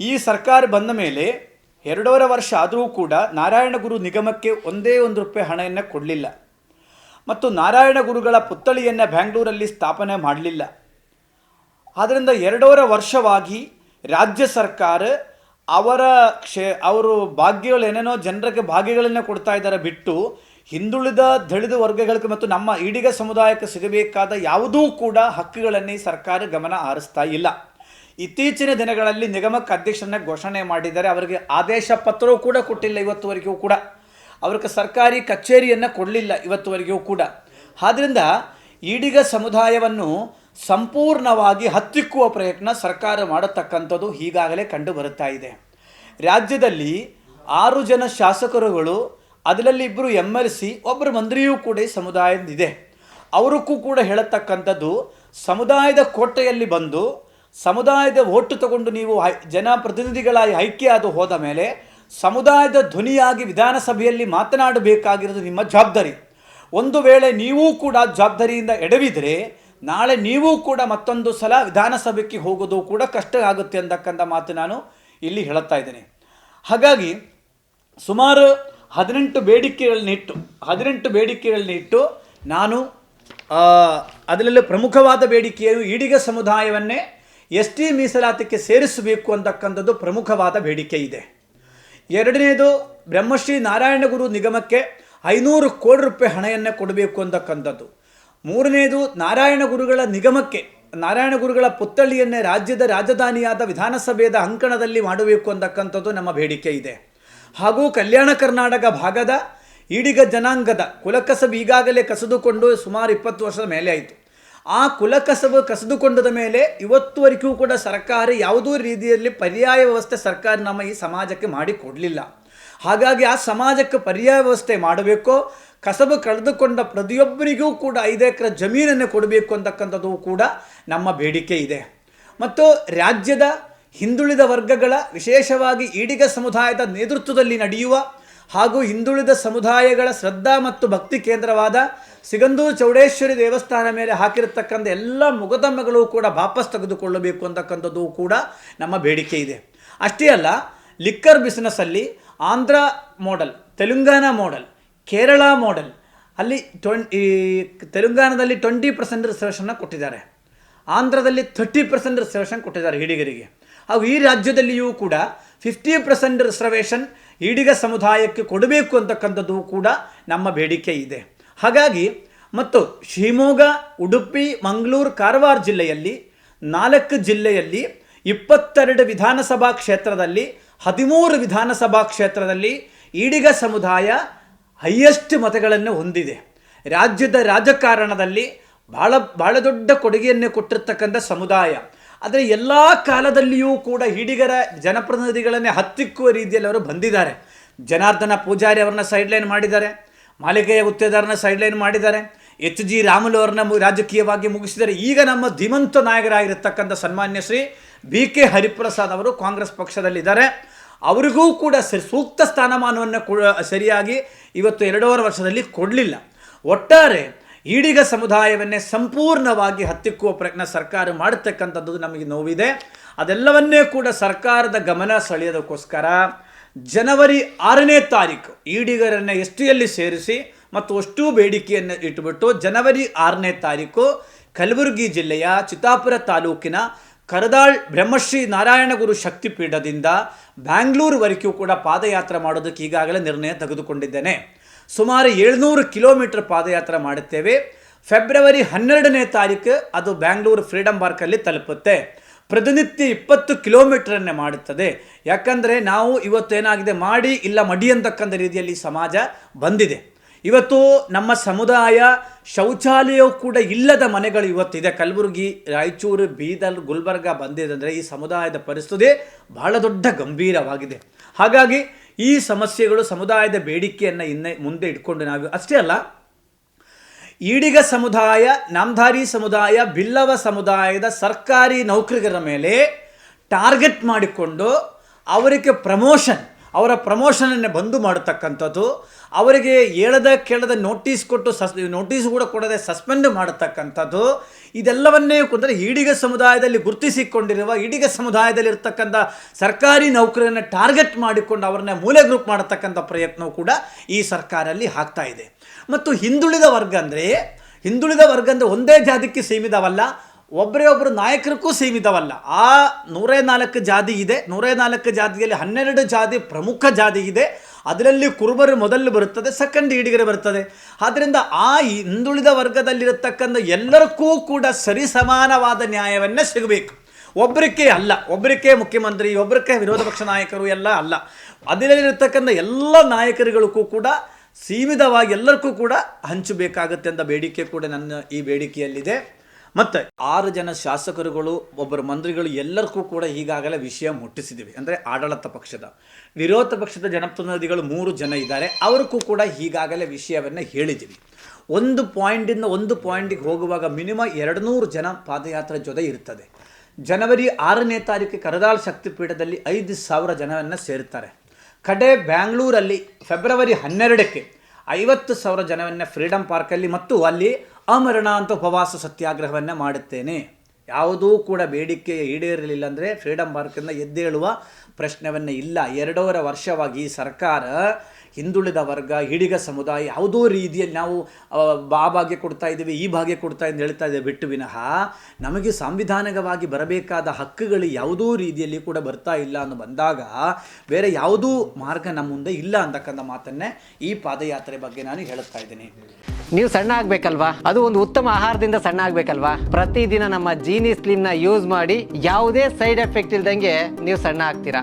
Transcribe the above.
ಈ ಸರ್ಕಾರ ಬಂದ ಮೇಲೆ ಎರಡೂವರೆ ವರ್ಷ ಆದರೂ ಕೂಡ ನಾರಾಯಣ ಗುರು ನಿಗಮಕ್ಕೆ ಒಂದೇ ಒಂದು ರೂಪಾಯಿ ಹಣವನ್ನು ಕೊಡಲಿಲ್ಲ. ಮತ್ತು ನಾರಾಯಣ ಗುರುಗಳ ಪುತ್ಥಳಿಯನ್ನು ಬ್ಯಾಂಗ್ಳೂರಲ್ಲಿ ಸ್ಥಾಪನೆ ಮಾಡಲಿಲ್ಲ. ಆದ್ದರಿಂದ ಎರಡೂವರೆ ವರ್ಷವಾಗಿ ರಾಜ್ಯ ಸರ್ಕಾರ ಅವರ ಕ್ಷೇ, ಅವರು ಭಾಗ್ಯಗಳು ಏನೇನೋ ಜನರಿಗೆ ಭಾಗ್ಯಗಳನ್ನು ಕೊಡ್ತಾ ಇದ್ದಾರೆ ಬಿಟ್ಟು ಹಿಂದುಳಿದ ದಳಿದ ವರ್ಗಗಳಿಗೆ ಮತ್ತು ನಮ್ಮ ಈಡಿಗ ಸಮುದಾಯಕ್ಕೆ ಸಿಗಬೇಕಾದ ಯಾವುದೂ ಕೂಡ ಹಕ್ಕುಗಳನ್ನೇ ಸರ್ಕಾರ ಗಮನ ಹರಿಸ್ತಾ ಇಲ್ಲ. ಇತ್ತೀಚಿನ ದಿನಗಳಲ್ಲಿ ನಿಗಮಕ್ಕೆ ಅಧ್ಯಕ್ಷರನ್ನ ಘೋಷಣೆ ಮಾಡಿದ್ದಾರೆ ಅವರಿಗೆ ಆದೇಶ ಪತ್ರವೂ ಕೂಡ ಕೊಟ್ಟಿಲ್ಲ, ಇವತ್ತುವರೆಗೂ ಕೂಡ. ಅವ್ರಿಗೆ ಸರ್ಕಾರಿ ಕಚೇರಿಯನ್ನು ಕೊಡಲಿಲ್ಲ, ಇವತ್ತುವರೆಗೂ ಕೂಡ. ಆದ್ದರಿಂದ ಈಡಿಗ ಸಮುದಾಯವನ್ನು ಸಂಪೂರ್ಣವಾಗಿ ಹತ್ತಿಕ್ಕುವ ಪ್ರಯತ್ನ ಸರ್ಕಾರ ಮಾಡತಕ್ಕಂಥದ್ದು ಈಗಾಗಲೇ ಕಂಡು ಬರುತ್ತಾ ಇದೆ. ರಾಜ್ಯದಲ್ಲಿ ಆರು ಜನ ಶಾಸಕರುಗಳು, ಅದರಲ್ಲಿ ಇಬ್ಬರು ಎಂ ಎಲ್ ಸಿ ಒಬ್ಬರು ಮಂತ್ರಿಯೂ ಕೂಡ ಈ ಸಮುದಾಯದಿದೆ ಅವರಿಗೂ ಕೂಡ ಹೇಳತಕ್ಕಂಥದ್ದು, ಸಮುದಾಯದ ಕೋಟೆಯಲ್ಲಿ ಬಂದು ಸಮುದಾಯದ ಓಟು ತಗೊಂಡು ನೀವು ಜನಪ್ರತಿನಿಧಿಗಳಾಗಿ ಅದು ಹೋದ ಮೇಲೆ ಸಮುದಾಯದ ಧ್ವನಿಯಾಗಿ ವಿಧಾನಸಭೆಯಲ್ಲಿ ಮಾತನಾಡಬೇಕಾಗಿರೋದು ನಿಮ್ಮ ಜವಾಬ್ದಾರಿ. ಒಂದು ವೇಳೆ ನೀವೂ ಕೂಡ ಜವಾಬ್ದಾರಿಯಿಂದ ಎಡವಿದರೆ, ನಾಳೆ ನೀವೂ ಕೂಡ ಮತ್ತೊಂದು ಸಲ ವಿಧಾನಸಭೆಗೆ ಹೋಗೋದು ಕೂಡ ಕಷ್ಟ ಆಗುತ್ತೆ ಅಂತಕ್ಕಂಥ ಮಾತು ನಾನು ಇಲ್ಲಿ ಹೇಳುತ್ತಾ ಇದ್ದೇನೆ. ಹಾಗಾಗಿ ಸುಮಾರು ಹದಿನೆಂಟು ಬೇಡಿಕೆಗಳನ್ನ ಇಟ್ಟು, ಹದಿನೆಂಟು ಬೇಡಿಕೆಗಳನ್ನ ಇಟ್ಟು ನಾನು ಅದರಲ್ಲೂ ಪ್ರಮುಖವಾದ ಬೇಡಿಕೆಯು ಈಡಿಗ ಸಮುದಾಯವನ್ನೇ ಎಸ್ ಟಿ ಮೀಸಲಾತಿಗೆ ಸೇರಿಸಬೇಕು ಅಂತಕ್ಕಂಥದ್ದು ಪ್ರಮುಖವಾದ ಬೇಡಿಕೆ ಇದೆ. ಎರಡನೇದು, ಬ್ರಹ್ಮಶ್ರೀ ನಾರಾಯಣ ಗುರು ನಿಗಮಕ್ಕೆ ಐನೂರು ಕೋಟಿ ರೂಪಾಯಿ ಹಣವನ್ನು ಕೊಡಬೇಕು ಅಂತಕ್ಕಂಥದ್ದು. ಮೂರನೇದು, ನಾರಾಯಣ ಗುರುಗಳ ನಿಗಮಕ್ಕೆ, ನಾರಾಯಣ ಗುರುಗಳ ಪುತ್ಥಳಿಯನ್ನೇ ರಾಜ್ಯದ ರಾಜಧಾನಿಯಾದ ವಿಧಾನಸಭೆಯದ ಅಂಕಣದಲ್ಲಿ ಮಾಡಬೇಕು ಅಂತಕ್ಕಂಥದ್ದು ನಮ್ಮ ಬೇಡಿಕೆ ಇದೆ. ಹಾಗೂ ಕಲ್ಯಾಣ ಕರ್ನಾಟಕ ಭಾಗದ ಈಡಿಗ ಜನಾಂಗದ ಕುಲಕಸಬು ಈಗಾಗಲೇ ಕಸಿದುಕೊಂಡು ಸುಮಾರು ಇಪ್ಪತ್ತು ವರ್ಷದ ಮೇಲೆ ಆಯಿತು. ಆ ಕುಲಕಸಬು ಕಸಿದುಕೊಂಡದ ಮೇಲೆ ಇವತ್ತುವರೆಗೂ ಕೂಡ ಸರ್ಕಾರ ಯಾವುದೋ ರೀತಿಯಲ್ಲಿ ಪರ್ಯಾಯ ವ್ಯವಸ್ಥೆ ಸರ್ಕಾರ ನಮ್ಮ ಈ ಸಮಾಜಕ್ಕೆ ಮಾಡಿಕೊಡಲಿಲ್ಲ ಹಾಗಾಗಿ ಆ ಸಮಾಜಕ್ಕೆ ಪರ್ಯಾಯ ವ್ಯವಸ್ಥೆ ಮಾಡಬೇಕು, ಕಸಬು ಕಳೆದುಕೊಂಡ ಪ್ರತಿಯೊಬ್ಬರಿಗೂ ಕೂಡ ಐದು ಎಕರೆ ಜಮೀನನ್ನು ಕೊಡಬೇಕು ಅಂತಕ್ಕಂಥದ್ದು ಕೂಡ ನಮ್ಮ ಬೇಡಿಕೆ ಇದೆ. ಮತ್ತು ರಾಜ್ಯದ ಹಿಂದುಳಿದ ವರ್ಗಗಳ ವಿಶೇಷವಾಗಿ ಈಡಿಗ ಸಮುದಾಯದ ನೇತೃತ್ವದಲ್ಲಿ ನಡೆಯುವ ಹಾಗೂ ಹಿಂದುಳಿದ ಸಮುದಾಯಗಳ ಶ್ರದ್ಧಾ ಮತ್ತು ಭಕ್ತಿ ಕೇಂದ್ರವಾದ ಸಿಗಂದೂರು ಚೌಡೇಶ್ವರಿ ದೇವಸ್ಥಾನ ಮೇಲೆ ಹಾಕಿರತಕ್ಕಂಥ ಎಲ್ಲ ಮುಗದಮ್ಮಗಳು ಕೂಡ ವಾಪಸ್ ತೆಗೆದುಕೊಳ್ಳಬೇಕು ಅಂತಕ್ಕಂಥದ್ದು ಕೂಡ ನಮ್ಮ ಬೇಡಿಕೆ ಇದೆ. ಅಷ್ಟೇ ಅಲ್ಲ liquor ಬಿಸ್ನೆಸ್ಸಲ್ಲಿ Andhra model Telangana model Kerala model ಅಲ್ಲಿ ಟ್ವೆಂ ಈ ತೆಲಂಗಾಣದಲ್ಲಿ ಟ್ವೆಂಟಿ ಪರ್ಸೆಂಟ್ ರಿಸರ್ವೇಷನ್ನ ಕೊಟ್ಟಿದ್ದಾರೆ. ಆಂಧ್ರದಲ್ಲಿ ಥರ್ಟಿ ಪರ್ಸೆಂಟ್ ರಿಸರ್ವೇಷನ್ ಕೊಟ್ಟಿದ್ದಾರೆ ಈಡಿಗರಿಗೆ. ಹಾಗೂ ಈ ರಾಜ್ಯದಲ್ಲಿಯೂ ಕೂಡ ಫಿಫ್ಟಿ ಪರ್ಸೆಂಟ್ ರಿಸರ್ವೇಷನ್ ಈಡಿಗ ಸಮುದಾಯಕ್ಕೆ ಕೊಡಬೇಕು ಅಂತಕ್ಕಂಥದ್ದು ಕೂಡ ನಮ್ಮ ಬೇಡಿಕೆ ಇದೆ. ಹಾಗಾಗಿ ಮತ್ತು ಶಿವಮೊಗ್ಗ, ಉಡುಪಿ, ಮಂಗಳೂರು, ಕಾರವಾರ ಜಿಲ್ಲೆಯಲ್ಲಿ ನಾಲ್ಕು ಜಿಲ್ಲೆಯಲ್ಲಿ ಇಪ್ಪತ್ತೆರಡು ವಿಧಾನಸಭಾ ಕ್ಷೇತ್ರದಲ್ಲಿ, ಹದಿಮೂರು ವಿಧಾನಸಭಾ ಕ್ಷೇತ್ರದಲ್ಲಿ ಈಡಿಗ ಸಮುದಾಯ ಹೈಯೆಸ್ಟ್ ಮತಗಳನ್ನು ಹೊಂದಿದೆ. ರಾಜ್ಯದ ರಾಜಕಾರಣದಲ್ಲಿ ಭಾಳ ಭಾಳ ದೊಡ್ಡ ಕೊಡುಗೆಯನ್ನು ಕೊಟ್ಟಿರ್ತಕ್ಕಂಥ ಸಮುದಾಯ. ಆದರೆ ಎಲ್ಲ ಕಾಲದಲ್ಲಿಯೂ ಕೂಡ ಈಡಿಗರ ಜನಪ್ರತಿನಿಧಿಗಳನ್ನೇ ಹತ್ತಿಕ್ಕುವ ರೀತಿಯಲ್ಲಿ ಅವರು ಬಂದಿದ್ದಾರೆ. ಜನಾರ್ದನ ಪೂಜಾರಿ ಅವರನ್ನ ಸೈಡ್ಲೈನ್ ಮಾಡಿದ್ದಾರೆ. ಮಾಲಿಕೆಯ ಗುತ್ತೇದಾರನ ಸೈಡ್ಲೈನ್ ಮಾಡಿದ್ದಾರೆ. ಎಚ್ ಜಿ ರಾಮುಲು ಅವರನ್ನ ರಾಜಕೀಯವಾಗಿ ಮುಗಿಸಿದರೆ ಈಗ ನಮ್ಮ ಧೀಮಂತ ನಾಯಕರಾಗಿರತಕ್ಕಂಥ ಸನ್ಮಾನ್ಯ ಶ್ರೀ ಬಿ ಕೆ ಹರಿಪ್ರಸಾದ್ ಅವರು ಕಾಂಗ್ರೆಸ್ ಪಕ್ಷದಲ್ಲಿದ್ದಾರೆ. ಅವರಿಗೂ ಕೂಡ ಸೂಕ್ತ ಸ್ಥಾನಮಾನವನ್ನು ಕೊ ಸರಿಯಾಗಿ ಇವತ್ತು ಎರಡೂವರೆ ವರ್ಷದಲ್ಲಿ ಕೊಡಲಿಲ್ಲ. ಒಟ್ಟಾರೆ ಈಡಿಗ ಸಮುದಾಯವನ್ನೇ ಸಂಪೂರ್ಣವಾಗಿ ಹತ್ತಿಕ್ಕುವ ಪ್ರಯತ್ನ ಸರ್ಕಾರ ಮಾಡತಕ್ಕಂಥದ್ದು ನಮಗೆ ನೋವಿದೆ. ಅದೆಲ್ಲವನ್ನೇ ಕೂಡ ಸರ್ಕಾರದ ಗಮನ ಸೆಳೆಯೋದಕ್ಕೋಸ್ಕರ ಜನವರಿ ಆರನೇ ತಾರೀಕು ಈಡಿಗರನ್ನು ಎಸ್ ಟಿಯಲ್ಲಿ ಸೇರಿಸಿ ಮತ್ತು ಅಷ್ಟೂ ಬೇಡಿಕೆಯನ್ನು ಇಟ್ಟುಬಿಟ್ಟು ಜನವರಿ ಆರನೇ ತಾರೀಕು ಕಲಬುರಗಿ ಜಿಲ್ಲೆಯ ಚಿತ್ತಾಪುರ ತಾಲೂಕಿನ ಕರದಾಳ್ ಬ್ರಹ್ಮಶ್ರೀ ನಾರಾಯಣಗುರು ಶಕ್ತಿಪೀಠದಿಂದ ಬ್ಯಾಂಗ್ಳೂರುವರೆಗೂ ಕೂಡ ಪಾದಯಾತ್ರೆ ಮಾಡೋದಕ್ಕೆ ಈಗಾಗಲೇ ನಿರ್ಣಯ ತೆಗೆದುಕೊಂಡಿದ್ದೇನೆ. ಸುಮಾರು ಏಳ್ನೂರು ಕಿಲೋಮೀಟರ್ ಪಾದಯಾತ್ರೆ ಮಾಡುತ್ತೇವೆ. ಫೆಬ್ರವರಿ ಹನ್ನೆರಡನೇ ತಾರೀಕು ಅದು ಬ್ಯಾಂಗ್ಳೂರು ಫ್ರೀಡಮ್ ಪಾರ್ಕಲ್ಲಿ ತಲುಪುತ್ತೆ. ಪ್ರತಿನಿತ್ಯ ಇಪ್ಪತ್ತು ಕಿಲೋಮೀಟ್ರನ್ನೇ ಮಾಡುತ್ತದೆ. ಯಾಕಂದರೆ ನಾವು ಇವತ್ತು ಏನಾಗಿದೆ ಮಾಡಿ ಇಲ್ಲ ಮಡಿ ಅಂತಕ್ಕಂಥ ರೀತಿಯಲ್ಲಿ ಸಮಾಜ ಬಂದಿದೆ. ಇವತ್ತು ನಮ್ಮ ಸಮುದಾಯ ಶೌಚಾಲಯವೂ ಕೂಡ ಇಲ್ಲದ ಮನೆಗಳು ಇವತ್ತಿದೆ. ಕಲಬುರಗಿ, ರಾಯಚೂರು, ಬೀದರ್, ಗುಲ್ಬರ್ಗ ಬಂದಿದೆ ಅಂದರೆ ಈ ಸಮುದಾಯದ ಪರಿಸ್ಥಿತಿ ಬಹಳ ದೊಡ್ಡ ಗಂಭೀರವಾಗಿದೆ. ಹಾಗಾಗಿ ಈ ಸಮಸ್ಯೆಗಳು ಸಮುದಾಯದ ಬೇಡಿಕೆಯನ್ನು ಇನ್ನೇ ಮುಂದೆ ಇಟ್ಕೊಂಡು ನಾವು, ಅಷ್ಟೇ ಅಲ್ಲ ಈಡಿಗ ಸಮುದಾಯ ನಾಮಧಾರಿ ಸಮುದಾಯ ಬಿಲ್ಲವ ಸಮುದಾಯದ ಸರ್ಕಾರಿ ನೌಕರಿಗರ ಮೇಲೆ ಟಾರ್ಗೆಟ್ ಮಾಡಿಕೊಂಡು ಅವರಿಗೆ ಪ್ರಮೋಷನ್ ಅವರ ಪ್ರಮೋಷನನ್ನೇ ಬಂದು ಮಾಡತಕ್ಕಂಥದ್ದು, ಅವರಿಗೆ ಹೇಳದ ಕೇಳದ ನೋಟಿಸ್ ಕೊಟ್ಟು ಸಸ್, ನೋಟಿಸ್ ಕೂಡ ಕೊಡದೆ ಸಸ್ಪೆಂಡ್ ಮಾಡತಕ್ಕಂಥದ್ದು, ಇದೆಲ್ಲವನ್ನೇ ಕುಂದರೆ ಈಡಿಗ ಸಮುದಾಯದಲ್ಲಿ ಗುರುತಿಸಿಕೊಂಡಿರುವ ಈಡಿಗ ಸಮುದಾಯದಲ್ಲಿ ಇರ್ತಕ್ಕಂಥ ಸರ್ಕಾರಿ ನೌಕರರನ್ನು ಟಾರ್ಗೆಟ್ ಮಾಡಿಕೊಂಡು ಅವರನ್ನ ಮೂಲೆ ಗ್ರೂಪ್ ಮಾಡತಕ್ಕಂಥ ಪ್ರಯತ್ನವೂ ಕೂಡ ಈ ಸರ್ಕಾರಲ್ಲಿ ಆಗ್ತಾ ಇದೆ. ಮತ್ತು ಹಿಂದುಳಿದ ವರ್ಗ ಅಂದರೆ, ಹಿಂದುಳಿದ ವರ್ಗ ಅಂದರೆ ಒಂದೇ ಜಾತಿಗೆ ಸೀಮಿತವಲ್ಲ ಒಬ್ಬರೇ ಒಬ್ಬರು ನಾಯಕರಿಗೂ ಸೀಮಿತವಲ್ಲ. ಆ ನೂರೇ ನಾಲ್ಕು ಜಾತಿ ಇದೆ. ನೂರೇ ನಾಲ್ಕು ಜಾತಿಯಲ್ಲಿ ಹನ್ನೆರಡು ಜಾತಿ ಪ್ರಮುಖ ಜಾತಿ ಇದೆ. ಅದರಲ್ಲಿ ಕುರುಬರು ಮೊದಲು ಬರುತ್ತದೆ ಸೆಕೆಂಡ್ ಈಡಿಗರು ಬರುತ್ತದೆ. ಆದ್ದರಿಂದ ಆ ಹಿಂದುಳಿದ ವರ್ಗದಲ್ಲಿರತಕ್ಕಂಥ ಎಲ್ಲರಿಗೂ ಕೂಡ ಸರಿಸಮಾನವಾದ ನ್ಯಾಯವನ್ನೇ ಸಿಗಬೇಕು. ಒಬ್ಬರಿಕೆ ಅಲ್ಲ. ಒಬ್ಬರಿಕೆ ಮುಖ್ಯಮಂತ್ರಿ ಒಬ್ಬರಿಕೆ ವಿರೋಧ ಪಕ್ಷ ನಾಯಕರು ಎಲ್ಲ ಅಲ್ಲ. ಅದರಲ್ಲಿರತಕ್ಕಂಥ ಎಲ್ಲ ನಾಯಕರುಗಳಿಗೂ ಕೂಡ ಸೀಮಿತವಾಗಿ ಎಲ್ಲರಿಗೂ ಕೂಡ ಹಂಚಬೇಕಾಗುತ್ತೆ ಅಂತ ಬೇಡಿಕೆ ಕೂಡ ನನ್ನ ಈ ಬೇಡಿಕೆಯಲ್ಲಿದೆ. ಮತ್ತು ಆರು ಜನ ಶಾಸಕರುಗಳು, ಒಬ್ಬರು ಮಂತ್ರಿಗಳು ಎಲ್ಲರಿಗೂ ಕೂಡ ಈಗಾಗಲೇ ವಿಷಯ ಮುಟ್ಟಿಸಿದ್ದೀವಿ ಅಂದರೆ ಆಡಳಿತ ಪಕ್ಷದ. ವಿರೋಧ ಪಕ್ಷದ ಜನಪ್ರತಿನಿಧಿಗಳು ಮೂರು ಜನ ಇದ್ದಾರೆ. ಅವ್ರಿಗೂ ಕೂಡ ಈಗಾಗಲೇ ವಿಷಯವನ್ನು ಹೇಳಿದ್ದೀವಿ ಒಂದು ಪಾಯಿಂಟಿಂದ ಒಂದು ಪಾಯಿಂಟಿಗೆ ಹೋಗುವಾಗ ಮಿನಿಮಮ್ ಎರಡು ಜನ ಪಾದಯಾತ್ರೆ ಜೊತೆ ಇರ್ತದೆ. ಜನವರಿ ಆರನೇ ತಾರೀಕು ಕರದಾಳ್ ಶಕ್ತಿಪೀಠದಲ್ಲಿ ಐದು ಸಾವಿರ ಜನವನ್ನು ಸೇರ್ತಾರೆ. ಕಡೆ ಬ್ಯಾಂಗ್ಳೂರಲ್ಲಿ ಫೆಬ್ರವರಿ ಹನ್ನೆರಡಕ್ಕೆ ಐವತ್ತು ಸಾವಿರ ಜನವನ್ನು ಫ್ರೀಡಮ್ ಪಾರ್ಕಲ್ಲಿ ಮತ್ತು ಅಲ್ಲಿ ಅಮರಣ ಅಂತ ಉಪವಾಸ ಸತ್ಯಾಗ್ರಹವನ್ನು ಮಾಡುತ್ತೇನೆ. ಯಾವುದೂ ಕೂಡ ಬೇಡಿಕೆ ಈಡೇರಲಿಲ್ಲ ಅಂದರೆ ಫ್ರೀಡಮ್ ಪಾರ್ಕಿಂದ ಎದ್ದೇಳುವ ಪ್ರಶ್ನವನ್ನೇ ಇಲ್ಲ. ಎರಡೂವರೆ ವರ್ಷವಾಗಿ ಸರ್ಕಾರ ಹಿಂದುಳಿದ ವರ್ಗ ಹಿಡಿಗ ಸಮುದಾಯ ಯಾವುದೋ ರೀತಿಯಲ್ಲಿ ನಾವು ಆ, ಭಾಗ್ಯ ಕೊಡ್ತಾ ಇದ್ದೀವಿ ಈ ಭಾಗ್ಯ ಕೊಡ್ತಾ ಎಂದು ಹೇಳ್ತಾ ಇದ್ದೇವೆ. ಬಿಟ್ಟು ವಿನಃ ನಮಗೆ ಸಾಂವಿಧಾನಿಕವಾಗಿ ಬರಬೇಕಾದ ಹಕ್ಕುಗಳು ಯಾವುದೋ ರೀತಿಯಲ್ಲಿ ಕೂಡ ಬರ್ತಾ ಇಲ್ಲ ಅಂತ ಬಂದಾಗ ಬೇರೆ ಯಾವುದೂ ಮಾರ್ಗ ನಮ್ಮ ಮುಂದೆ ಇಲ್ಲ ಅಂತಕ್ಕಂಥ ಮಾತನ್ನೇ ಈ ಪಾದಯಾತ್ರೆ ಬಗ್ಗೆ ನಾನು ಹೇಳುತ್ತಾ ಇದ್ದೀನಿ. ನೀವು ಸಣ್ಣ ಆಗ್ಬೇಕಲ್ವಾ? ಅದು ಒಂದು ಉತ್ತಮ ಆಹಾರದಿಂದ ಸಣ್ಣ ಆಗ್ಬೇಕಲ್ವಾ? ಪ್ರತಿದಿನ ನಮ್ಮ ಜೀನಿ ಸ್ಲಿಮ್ನ ಯೂಸ್ ಮಾಡಿ ಯಾವುದೇ ಸೈಡ್ ಎಫೆಕ್ಟ್ ಇಲ್ದಂಗೆ ನೀವು ಸಣ್ಣ ಆಗ್ತೀರಾ?